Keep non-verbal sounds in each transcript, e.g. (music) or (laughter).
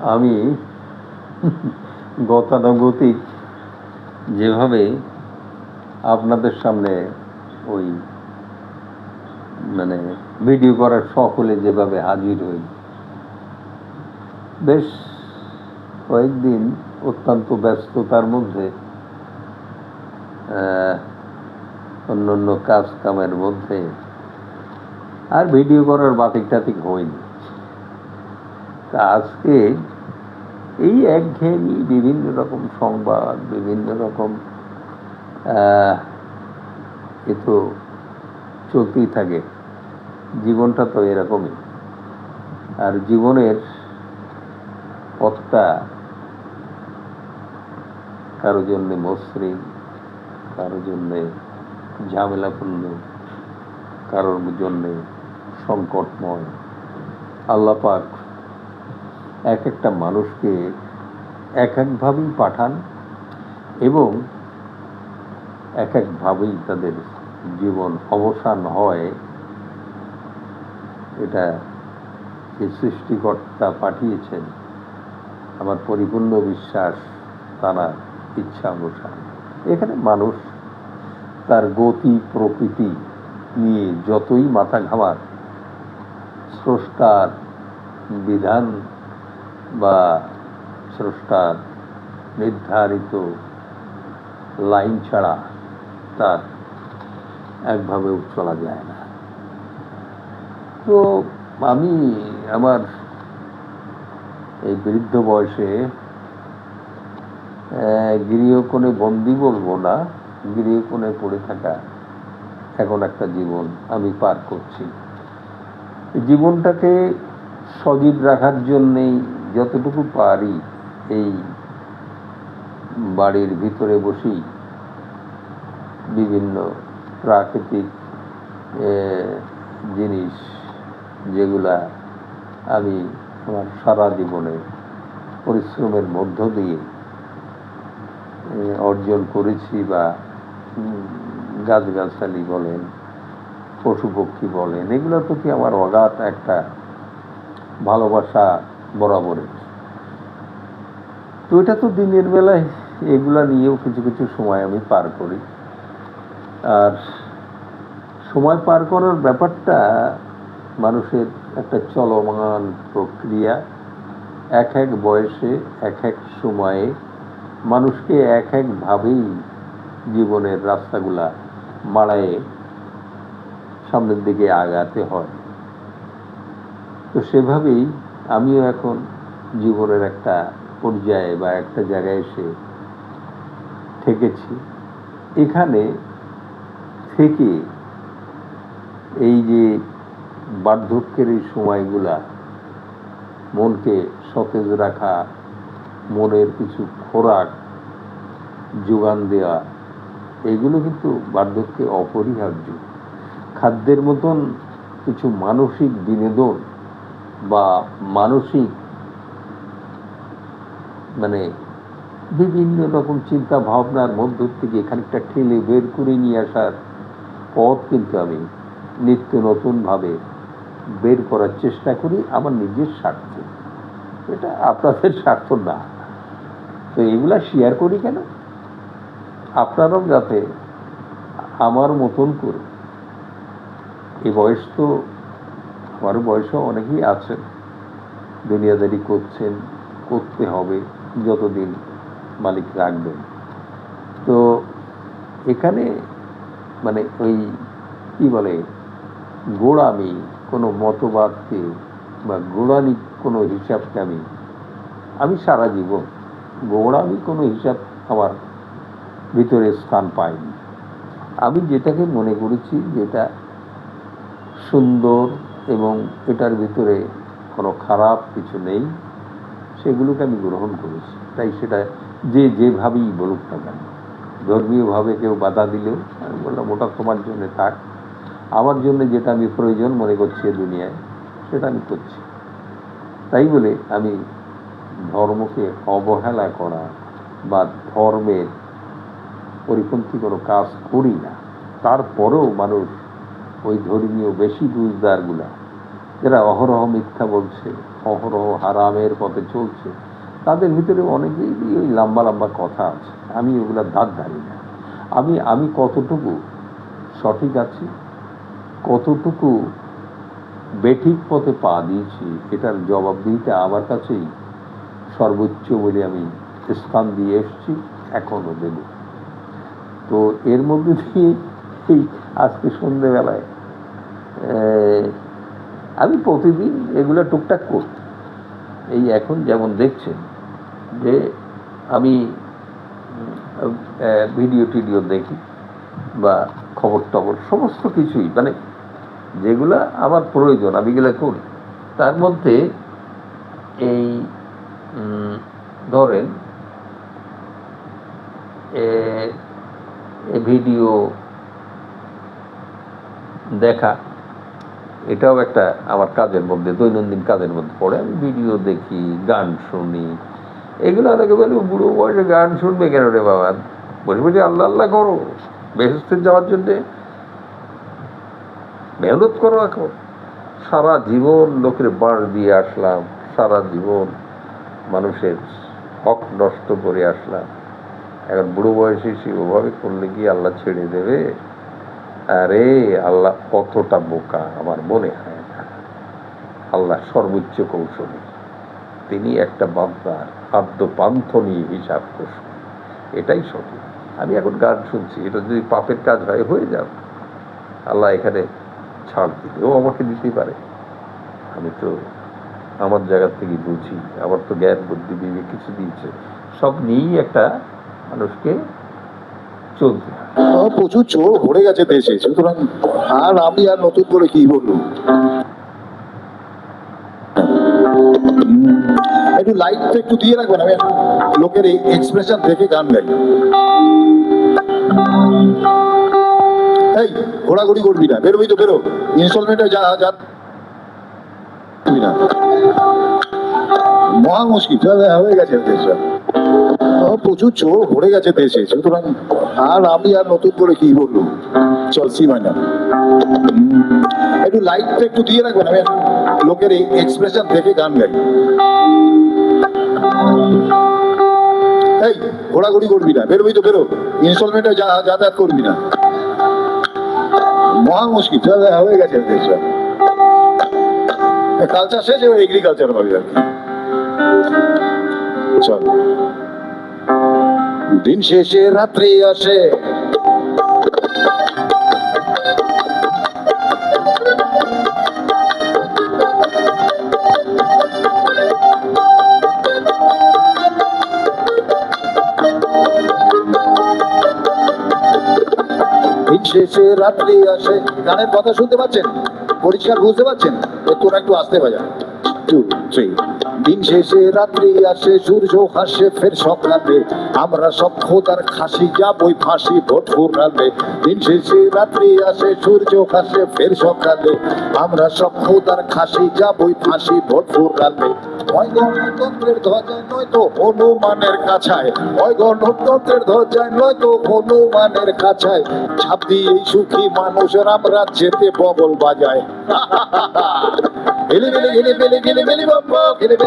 আমি গতানুগতিক যেভাবে আপনাদের সামনে ওই মানে ভিডিও করার সকলে যেভাবে হাজির হই, বেশ কয়েকদিন অত্যন্ত ব্যস্ততার মধ্যে অন্য অন্য কাজ কামের মধ্যে আর ভিডিও করার বাতিক টাতিক হয়নি তা আজকে এই একঘেয়েমি বিভিন্ন রকম সংবাদ, বিভিন্ন রকম এ তো চলতেই থাকে। জীবনটা তো এরকমই। আর জীবনের পথটা কারও জন্যে মসৃণ, কারও জন্যে ঝামেলাপূর্ণ, কারোর জন্যে সংকটময়। আল্লাহ পাক এক একটা মানুষকে এক একভাবেই পাঠান এবং এক একভাবেই তাদের জীবন অবসান হয়। এটা যে সৃষ্টিকর্তা পাঠিয়েছেন, আমার পরিপূর্ণ বিশ্বাস, তারা ইচ্ছা অনুসারে। এখানে মানুষ তার গতি, প্রকৃতি নিয়ে যতই মাথা ঘামার স্রষ্টার বিধান বা স্রষ্টার নির্ধারিত লাইন ছাড়া তার একভাবেও চলা যায় না। তো আমি আমার এই বৃদ্ধ বয়সে গৃহকোণে বন্দি বলব না, গৃহকোণে পড়ে থাকা এখন একটা জীবন আমি পার করছি। জীবনটাকে সজীব রাখার জন্যেই যতটুকু পারি এই বাড়ির ভিতরে বসেই বিভিন্ন প্রাকৃতিক জিনিস যেগুলা আমি আমার সারা জীবনে পরিশ্রমের মধ্য দিয়ে অর্জন করেছি বা গাছগাছালি বলেন পশু পক্ষী বলেন, এগুলোর প্রতি আমার অগাধ একটা ভালোবাসা বরাবরের তো এটা তো দিনের বেলায় এগুলা নিয়েও কিছু কিছু সময় আমি পার করি। আর সময় পার করার ব্যাপারটা মানুষের একটা চলমান প্রক্রিয়া। এক এক বয়সে, এক এক সময়ে মানুষকে এক একভাবেই জীবনের রাস্তাগুলা মাড়ায়ে সামনের দিকে আগাতে হয়। তো সেভাবেই আমিও এখন জীবনের একটা পর্যায়ে বা একটা জায়গায় এসে থেকেছি। এখানে থেকে এই যে বার্ধক্যের এই সময়গুলা, মনকে সতেজ রাখা, মনের কিছু খোরাক যোগান দেওয়া, এগুলো কিন্তু বার্ধক্যে অপরিহার্য। খাদ্যের মতন কিছু মানসিক বিনোদন বা মানসিক মানে বিভিন্ন রকম চিন্তা ভাবনার মধ্য থেকে খানিকটা ঠেলে বের করে নিয়ে আসার পথ কিন্তু আমি নিত্য নতুনভাবে বের করার চেষ্টা করি আমার নিজের স্বার্থে। এটা আপনাদের স্বার্থ না। তো এগুলা শেয়ার করি কেন? আপনারাও যাতে আমার মতন করে। এই বয়স তো আমার বয়সও অনেকেই আছেন দুনিয়াদারি করছেন, করতে হবে, যতদিন মালিক রাখবেন। তো এখানে মানে ওই কি বলে, গোড়ামি, কোনো মতবাদকে বা গোড়ানি কোনো হিসাবকে আমি আমি সারা জীবন গোড়ামি কোনো হিসাব আমার ভিতরে স্থান পাইনি। আমি যেটাকে মনে করেছি যেটা সুন্দর এবং এটার ভিতরে কোনো খারাপ কিছু নেই, সেগুলোকে আমি গ্রহণ করেছি। তাই সেটা যে যেভাবেই বলুক না কেন, ধর্মীয়ভাবে কেউ বাধা দিলেও আমি বললাম, ওটা তোমার জন্য থাক। আমার জন্য যেটা আমি প্রয়োজন মনে করছি দুনিয়ায়, সেটা আমি করছি। তাই বলে আমি ধর্মকে অবহেলা করা বা ধর্মের পরিপন্থী কোনো কাজ করি না। তারপরেও মানুষ ওই ধর্মীয় বেশি বুঝদারগুলা যারা অহরহ মিথ্যা বলছে, অহরহ হারামের পথে চলছে, তাদের ভিতরে অনেকেই ওই লম্বা লম্বা কথা আছে। আমি ওগুলা দাঁত ধারি না। আমি আমি কতটুকু সঠিক আছি? কতটুকু বেঠিক পথে পা দিয়েছি? এটার জবাবদিহিতা আমার কাছেই সর্বোচ্চ বলে আমি স্থান দিয়ে এসেছি এখনও দেব। তো এর মধ্যে দিয়ে এই আজকে সন্ধেবেলায়। আমি প্রতিদিন এগুলো টুকটাক করি। এই এখন যেমন দেখছেন যে আমি ভিডিও টিডিও দেখি বা খবর টবর সমস্ত কিছুই। মানে যেগুলা আমার প্রয়োজন, আমি এগুলো করি। তার মধ্যে এই ধরেন ভিডিও দেখা। এটাও একটা আমার কাজের মধ্যে, দৈনন্দিন কাজের মধ্যে পড়ে। আমি ভিডিও দেখি, গান শুনি। এগুলো অনেকে বলে, বুড়ো বয়সে গান শুনবে কেন রে বাবা? বসে বসে আল্লাহ আল্লাহ করো। বেহেস্তে যাওয়ার জন্যে। মেহনত করো এখন। সারা জীবন লোকের বাঁশ দিয়ে আসলাম। সারা জীবন মানুষের হক নষ্ট করে আসলাম। এখন বুড়ো বয়সে এসে ওভাবে করলে কি আল্লাহ ছেড়ে দেবে? আরে আল্লাহ কতটা বোকা, আমার মনে হয় না। আল্লাহ সর্বোচ্চ কৌশলী। তিনি একটা বান্দার খাদ্য পান্থ নিয়ে হিসাব করছেন এটাই সঠিক। আমি এখন গান শুনছি, এটা যদি পাপের কাজ হয়, হয়ে যাবে আল্লাহ এখানে ছাড় দিবে। ও আমাকে দিতেই পারে। আমি তো আমার জায়গা থেকে বুঝি। আমার তো জ্ঞান বুদ্ধি, বিবেক কিছু দিয়েছে। সব নিয়েই একটা মানুষকে আহ, প্রচুর চোর ভরে গেছে দেশে সুতরাং আর আমি আর নতুন করে কি বলব? একটু লাইটটা একটু দিয়ে রাখবেন আমি লোকের এক্সপ্রেশন দেখে গান গাই। এই ঘোরাঘুরি করবি না বেরোবি তো বেরো। ইনস্টলমেন্টে যা যা। মহা মুশকিল হয়ে গেছে দেশটা প্রচুর চোর ভরে গেছে দেশে। সুতরাং আর আমি আর নতুন করে কি বলব? চল সীমানা একটু লাইটটা একটু দিয়ে রাখবেন আমি লোকের এক্সপ্রেশন দেখে গান গাই। এই ঘোরাঘুরি করবি না বেরোবি তো বেরো। ইনস্টলমেন্টে যাতায়াত করবি না। মহা মুশকিল চল, হয়ে গেছে দেশটা কালচার শেষ এবার এগ্রিকালচার হবে আর কি। চল। দিন শেষে রাত্রি আসে। শেষে রাত্রি আসে। গানের কথা শুনতে পাচ্ছেন? পরিষ্কার বুঝতে পারছেন একটু একটু আসতে বাজা টু থ্রি দিন শেষে রাত্রি আসে, সূর্য হাসে ফের সকালে আমরা সব খোদার খাসি যাবই, ফাঁসি ভোট ফুরালে দিন শেষে রাত্রি আসে, সূর্য হাসে ফের সকালে আমরা সব খোদার খাসি যাবই, ফাঁসি ভোট ফুরালে গণতন্ত্রের ধ্বজায় নয়তো হনুমানের কাছায়। ওই গণতন্ত্রের ধ্বজায় হনুমানের কাছায়। ছাপ দিয়ে সুখী মানুষের আমরা যেতে বগল বাজায়। গেলে গেলে গেলে বেলি বম্ব গেলে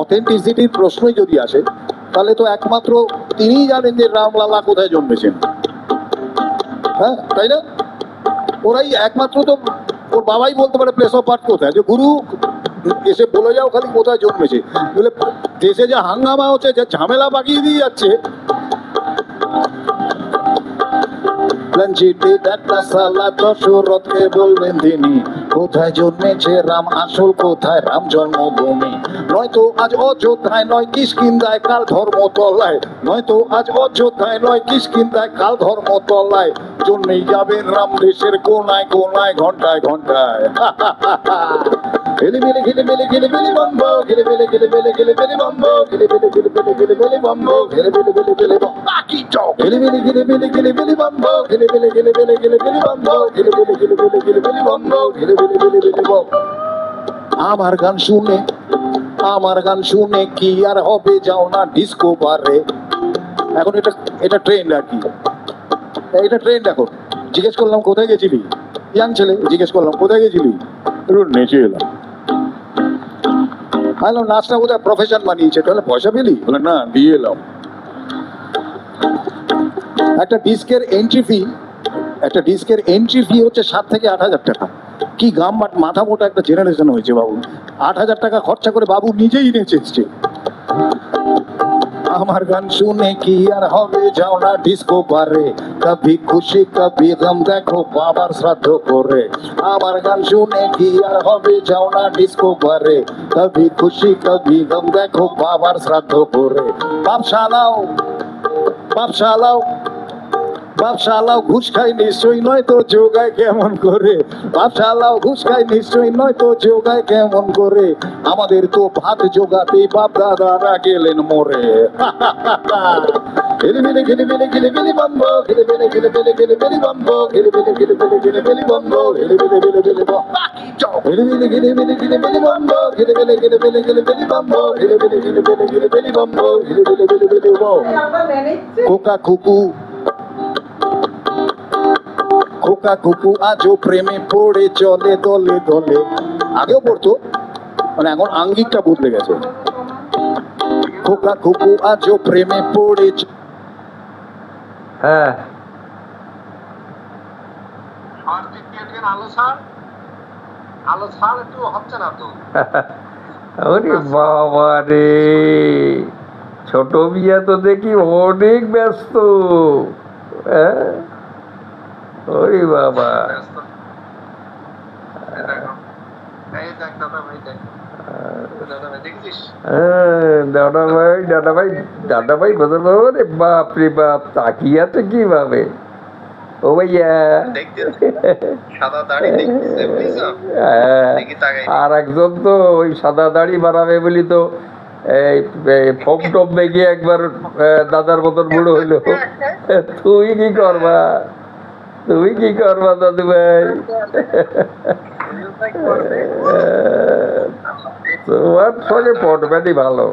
অথেন্টিসিটির প্রশ্নই যদি আসে, তাহলে তো একমাত্র জানেন যে রামলালা কোথায় জন্মেছেন। হ্যাঁ তাই না? ওরাই একমাত্র তো ওর বাবাই বলতে পারে প্লেস অফ কোথায়, যে গুরু এসে বলে যাও খালি কোথায় জন্মেছে। বলে দেশে যে হাঙ্গামা হচ্ছে, যে ঝামেলা বাগিয়ে দিয়ে যাচ্ছে। একটা সালাদ দশরথকে বলবেন তিনি কোথায় জন্মেছে রাম আসল কোথায় রাম জন্মভূমি নয়তো আজ অযোধ্যায় নয় কিসকিন্দায় কাল ধর্মতলায় নয়তো আজ অযোধ্যায় নয় কিসকিন্দায় কাল ধর্মতলায় জন্মেই যাবেন রাম দেশের কোনায় কোনায় ঘন্টায় ঘন্টায় গিলিবিলি গিলিবিলি গিলিবিলি বম্ব গিলিবিলি গিলিবিলি গিলিবিলি বম্ব গিলিবিলি গিলিবিলি গিলিবিলি বম্ব গিলিবিলি গিলিবিলি বাকি চক গিলিবিলি গিলিবিলি গিলিবিলি বম্ব গিলিবিলি গিলিবিলি গিলিবিলি বম্ব গিলিবিলি গিলিবিলি গিলিবিলি বম্ব গিলিবিলি গিলিবিলি বম্ব আমার গান শুনে, আমার গান শুনে কি আর হবে? যাও না ডিস্কো বারে এখন এটা এটা ট্রেন আর কি? এটা ট্রেন এখন জিজ্ঞেস করলাম, কোথায় গেছিলি? ইয়াং ছেলে, জিজ্ঞেস করলাম, কোথায় গেছিলি? নেচে এলাম। হ্যালো নাচটা বোধহয় প্রফেশন বানিয়েছে, তাহলে পয়সা পেলি? বলে, না, দিয়ে এলাম। একটা ডিস্কের এন্ট্রি ফি একটা ডিস্কের এন্ট্রি ফি হচ্ছে সাত থেকে আট হাজার টাকা। কি গাম মাট- মাথা মোটা একটা জেনারেশন হয়েছে বাবু। আট হাজার টাকা খরচা করে বাবু নিজেই নেচে এসছে। আমার গান শুনে কি আর হবে, যাও না ডিস্কো বারে। কবি খুশি, কবি গম, দেখো বাবার শ্রাদ্ধ করে। আমার গান শুনে কি আর হবে, যাও না ডিস্কো বারে। কবি খুশি, কবি গম, দেখো বাবার শ্রাদ্ধ করে। বাপ শালাও বাপ শালাও বাপ শালাও ঘুষ খাই নিশ্চয়ই নয় তো যোগায় কেমন করে? বাপ শালাও ঘুষ খাই নিশ্চয়ই নয় তো যোগায় কেমন করে? আমাদের তো ভাত জোগাতে বাপ দাদারা গেলেন মরে। (laughs) গিলিবিলি গিলিবিলি গিলিবিলি বম্ব গিলিবিলি গিলিবিলি গিলিবিলি বম্ব গিলিবিলি গিলিবিলি গিলিবিলি বম্ব গিলিবিলি গিলিবিলি গিলিবিলি গিলিবিলি গিলিবিলি বম্ব গিলিবিলি গিলিবিলি গিলিবিলি বম্ব গিলিবিলি গিলিবিলি গিলিবিলি বম্ব গিলিবিলি গিলিবিলি বম্ব। কোকা কুকু খোকা কুকু আজও প্রেমে পড়ে চলে, দলে দলে। আগেও পড়তো মানে এখন আঙ্গিকটা বদলে গেছে। খোকা কুকু আজও প্রেমে পড়ে হ্যাঁ। ছোট বিয়া তো দেখি অনেক ব্যস্ত। হ্যাঁ? ওরে বাবা। হ্যাঁ, ভাই ভাই রে বাপ তাকিয়ে আছে ও ভাইয়া। হ্যাঁ, আর একজন তো ওই সাদা দাড়ি বানাবে বলি তো এই ফোম টপ মেঘে একবার দাদার মতন বুড়ো হইল। তুই কি করবা? তুই কি করবা দাদু ভাই তোমার সঙ্গে পটবেটি ভালো?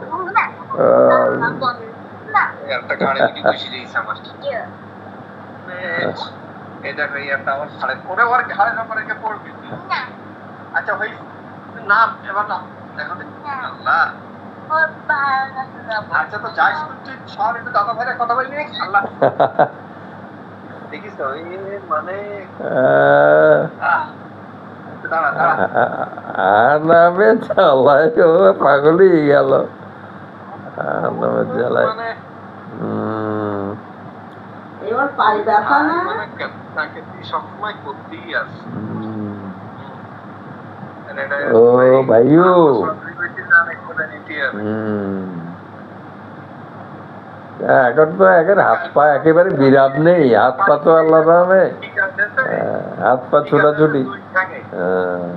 আচ্ছা ভাই না এবার না দেখো দেখো। আল্লাহ আচ্ছা তো যাই শুনছি সব একটু দাদা ভাইরা কথা বলি আল্লাহ (laughs) আর নামে চালাই ও পাগলই গেল আর নামে চালাই মানে এবার পাই ব্যথা না মানে তাকে সবসময় করতেই আস হুম। মানে এটা ও, ভাইও। হুম। এখন তো এখন হাত পা একেবারে বিরাট নেই হাত পা তো আল্লাহ তো? হাত পা ছোটাছুটি হ্যাঁ।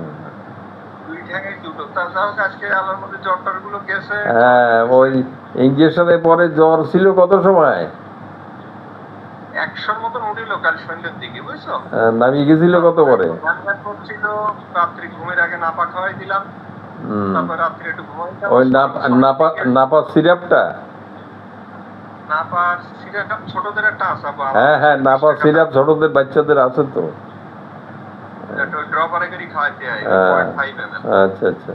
দুই ঠ্যাঙে দুটো। তা যাই হোক, আজকে আল্লাহর মধ্যে জ্বর টরগুলো গেছে। ওই ইঞ্জেকশনের পরে জ্বর ছিল কত সময় একশোর মতন উঠিল কাল সন্ধ্যের দিকে, বুঝছ? নামিয়ে গেছিল কত পরে করছিল, রাত্রি ঘুমের আগে নাপা খাওয়াই দিলাম তারপর রাত্রি একটু ঘুমাইতাম ওই নাপা নাপা নাপা সিরাপটা নাপা সিরাপ ছোটদের একটা আছে আবার। হ্যাঁ হ্যাঁ নাপা সিরাপ ছোটদের বাচ্চাদের আছে তো। হয়। 0.5 আচ্ছা আচ্ছা।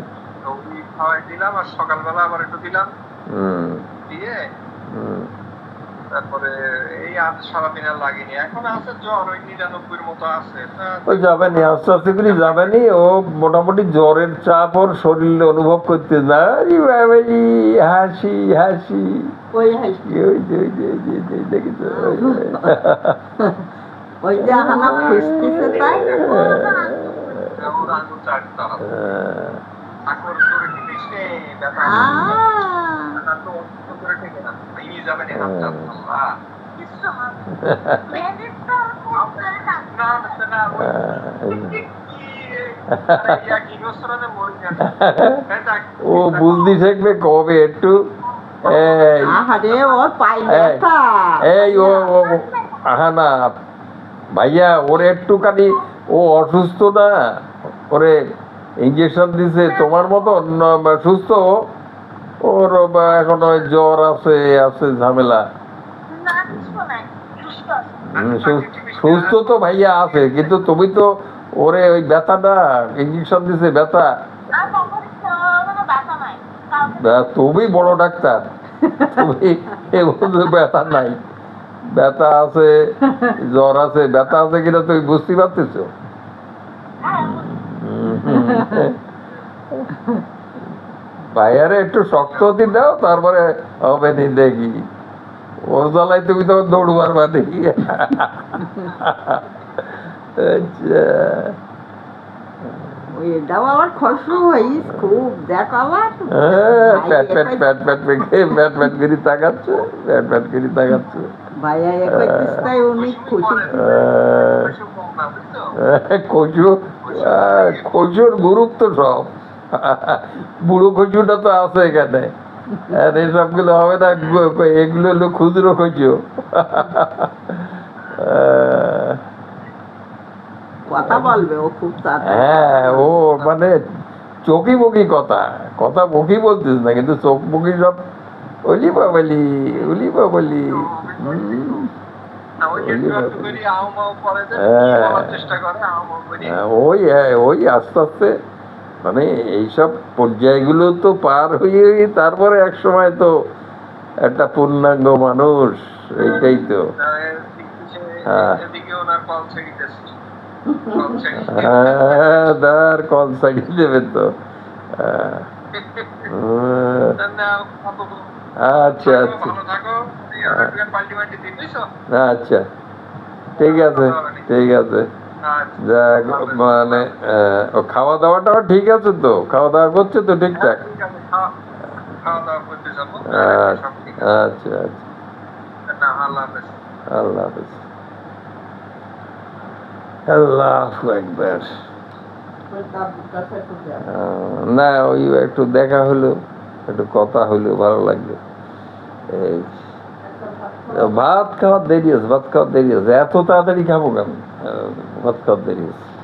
দিলাম আর সকালবেলা আবার একটু দিলাম। হুম। দিয়ে তারপরে এই আজ সারাদিন আর লাগেনি। এখন আছে জ্বর ওই নিরানব্বইয়ের মতো আছে। তা ও যাবেনি আস্তে আস্তে করে যাবেনি ও মোটামুটি জ্বরের চাপ ওর শরীরে অনুভব করতে না। আরে হাসি হাসি। ওই হাসি। ওই যে, ওই যে, ওই যে, যে, দেখেছ? ওই (laughs) যে। ওই যে হানা খুঁজতেছে তাই। ওর আঙুল চাটতে হবে আকর ধরে টিপিস নে ব্যথা? আহ, তো করে থেকে না। গেছে এটা ও বুঝতে শিখবে কবে একটু? এই। ও আহা না ভাইয়া ওর একটুখানি ও অসুস্থ না? ওরে ইঞ্জেকশন দিছে তোমার মতো ন- সুস্থ? ওর এখন ওই জ্বর আছে আছে ঝামেলা। সুস্থ তো ভাইয়া আছে কিন্তু তুমি তো ওরে ওই ব্যথাটা ইঞ্জেকশন দিছে ব্যথা। তুমি বড় ডাক্তার তুমি ব্যথা নাই। ব্যথা আছে জ্বর আছে ব্যথা আছে কিনা তুমি বুঝতে পারতেছো? ভাইয়ারে একটু শক্ত হতে দাও তারপরে হবে নি দেখি। ওর জ্বালায় তুমি তখন দৌড় মারবা দেখি। আচ্ছা। কচুর গুরুত্ব সব। বুড়ো কচুটা তো আছে এখানে আর এসবগুলো হবে না এগুলো হলো ক্ষুদ্র কচু কথা বলবে ও খুব হ্যাঁ ও মানে চোখি মুখি কথা কথা মুখি বলতিস না কিন্তু চোখ মুখি সব অলি বাবলি অলি বাবলি হুম। ওই হ্যাঁ। হ্যাঁ, ওই ওই আস্তে আস্তে মানে এইসব পর্যায়গুলো তো পার হয়ে তারপরে এক সময় তো একটা পূর্ণাঙ্গ মানুষ, এইটাই তো। হ্যাঁ। ছেড়ে হ্যাঁ দার কল সাইড দেবে তো। হ্যাঁ। আচ্ছা আচ্ছা। আচ্ছা। ঠিক আছে ঠিক আছে। মানে ও খাওয়া দাওয়াটাও ঠিক আছে তো? খাওয়া দাওয়া করছে তো ঠিকঠাক? আচ্ছা আচ্ছা। আল্লাহ হাফেজ। আল্লাহ হাফিজ আল্লাহ একবার ওই একটু না ওই একটু দেখা হলো একটু কথা হলো ভালো লাগল। এই ভাত খাওয়ার দেরি আছে ভাত খাওয়ার দেরি আছে। এত তাড়াতাড়ি খাব কেন? ভাত খাওয়ার দেরি আছে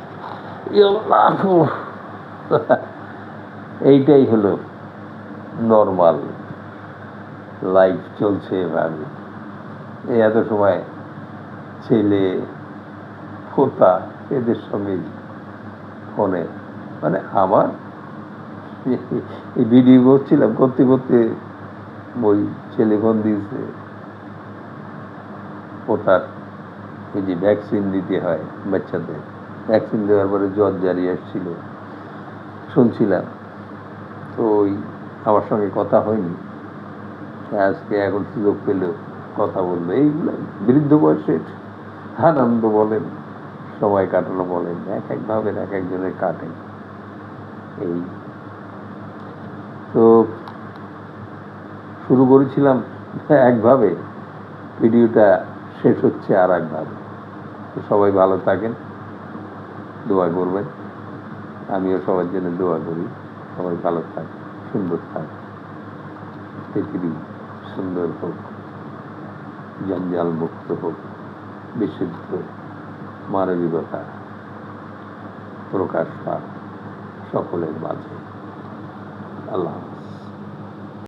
এইটাই হলো নর্মাল লাইফ চলছে এভাবে এই এত সময় ছেলে, পোতা, এদের সঙ্গে ফোনে। মানে আমার (laughs) এই ভিডিও করছিলাম, করতে করতে ওই ছেলে ফোন দিয়েছে, পোতার। এই যে ভ্যাকসিন দিতে হয় বাচ্চাদের। ভ্যাকসিন দেওয়ার পরে জ্বর জারি আসছিল। শুনছিলাম। তো ওই আমার সঙ্গে কথা হয়নি। আজকে এখন সুযোগ পেল কথা বলব। এইগুলো বৃদ্ধ বয়সের আনন্দ বলেন, সময় কাটানো বলেন, এক একভাবে এক একজনের কাটে। এই। তো শুরু করেছিলাম একভাবে, ভিডিওটা শেষ হচ্ছে আর একভাবে তো সবাই ভালো থাকেন, দোয়া করবেন। আমিও সবার জন্য দোয়া করি, সবাই ভালো থাক, সুন্দর থাক। পৃথিবী সুন্দর হোক, জঞ্জাল মুক্ত হোক, বিশুদ্ধ মানবিকতা প্রকাশ পাক সকলের মাঝে। আল্লাহ।